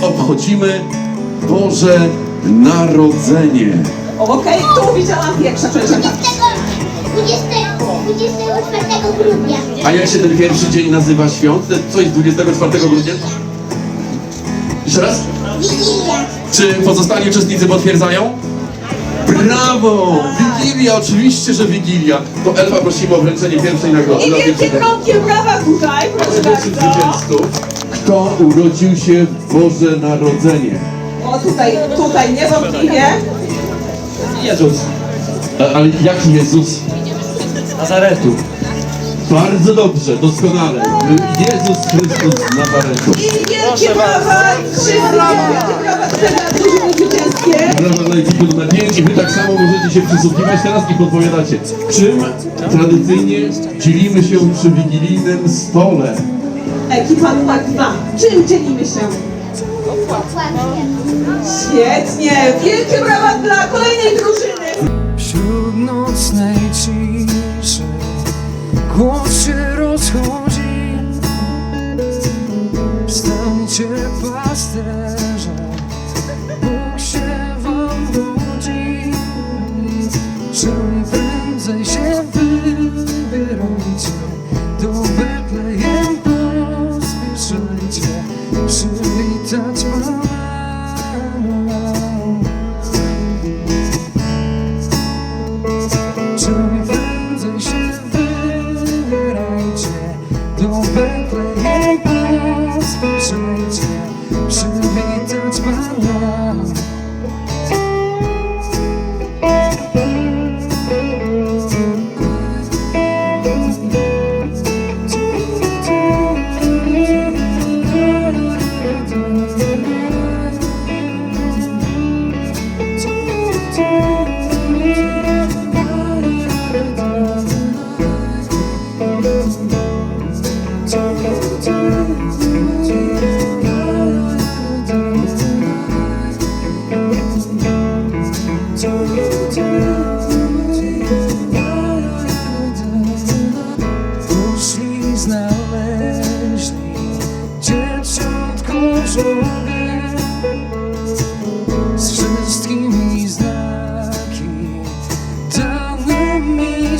obchodzimy Boże Narodzenie. Okej, tu widziałam pierwsza. 20, 24 grudnia. A jak się ten pierwszy dzień nazywa świąt? Ten Coś 24 grudnia? Jeszcze raz? Wigilia. Czy pozostali uczestnicy potwierdzają? Brawo! Wigilia, oczywiście, że Wigilia. To Elfa prosimy o wręczenie pierwszej nagrody. I wielkie gromkie brawa tutaj, proszę bardzo. Kto urodził się w Boże Narodzenie? O tutaj, tutaj niewątpliwie. Jezus. Ale jaki Jezus? Nazaretu. Bardzo dobrze, doskonale. Jezus Chrystus z Nazaretu. I wielkie brawa, wszyscy wielkie brawa. Brawa dla ekipy numer 5 i wy tak samo możecie się przysłuchiwać teraz i podpowiadacie. Czym tradycyjnie dzielimy się przy wigilijnym stole? Ekipa numer dwa. Czym dzielimy się? Świetnie, wielkie brawa dla kolejnej drużyny. Wśród nocnej ciszy głos się rozchodzi Wstańcie pasterze, Przywitać Pana Czym prędzej Przywitać Pana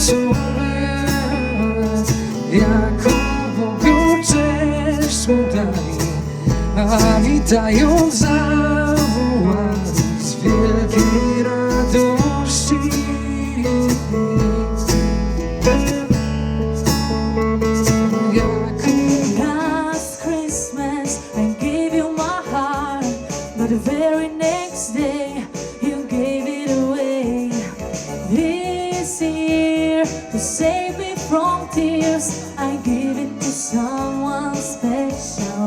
sobie. Jakobowi cześć mu a witając zawołali z wielkiej to save me from tears, I gave it to someone special.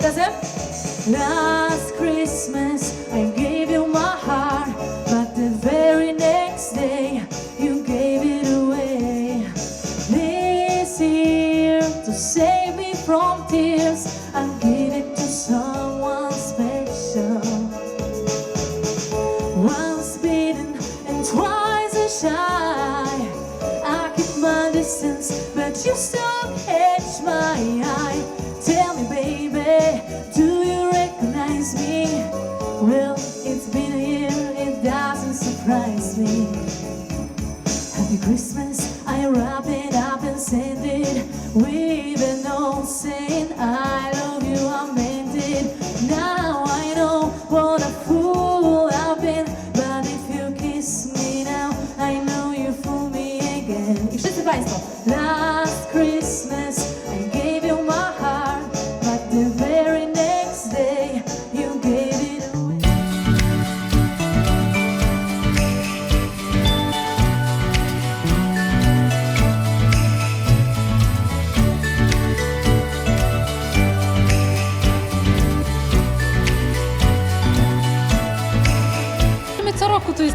That's it. Last Christmas I gave you my heart, but the very next day you gave it away. This year to save me from tears, I give it to someone special. Once bitten and twice as shy. Happy Christmas, I wrap it up and send it with a note saying I love you, I meant it. Now I know what a fool I've been, but if you kiss me now, I know you fool me again. I wszyscy Państwo, last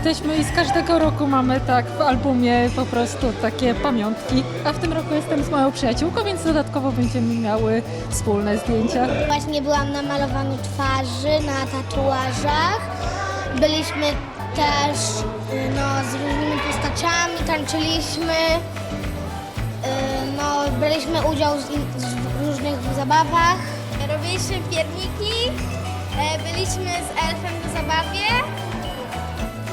jesteśmy i z każdego roku mamy tak w albumie po prostu takie pamiątki. A w tym roku jestem z moją przyjaciółką, więc dodatkowo będziemy miały wspólne zdjęcia. Właśnie byłam na malowaniu twarzy, na tatuażach. Byliśmy też no, z różnymi postaciami, tańczyliśmy. No, braliśmy udział z in- w różnych zabawach. Robiliśmy pierniki, E, Byliśmy z elfem na zabawie.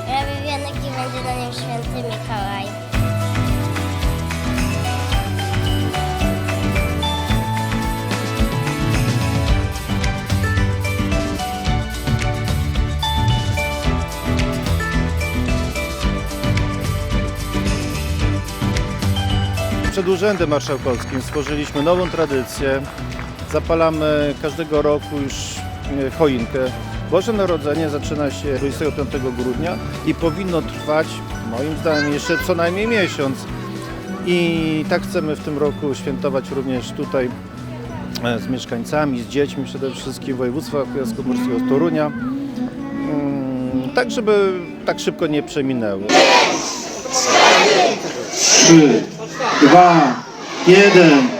Janek i będzie na nim święty Mikołaj. Przed Urzędem Marszałkowskim stworzyliśmy nową tradycję. Zapalamy każdego roku już e, choinkę. Boże Narodzenie zaczyna się 25 grudnia i powinno trwać, moim zdaniem, jeszcze co najmniej miesiąc. I tak chcemy w tym roku świętować również tutaj e, z mieszkańcami, z dziećmi przede wszystkim województwa kujawsko-pomorskiego Torunia. Mm, Tak, żeby tak szybko nie przeminęło. 3, 2, 1.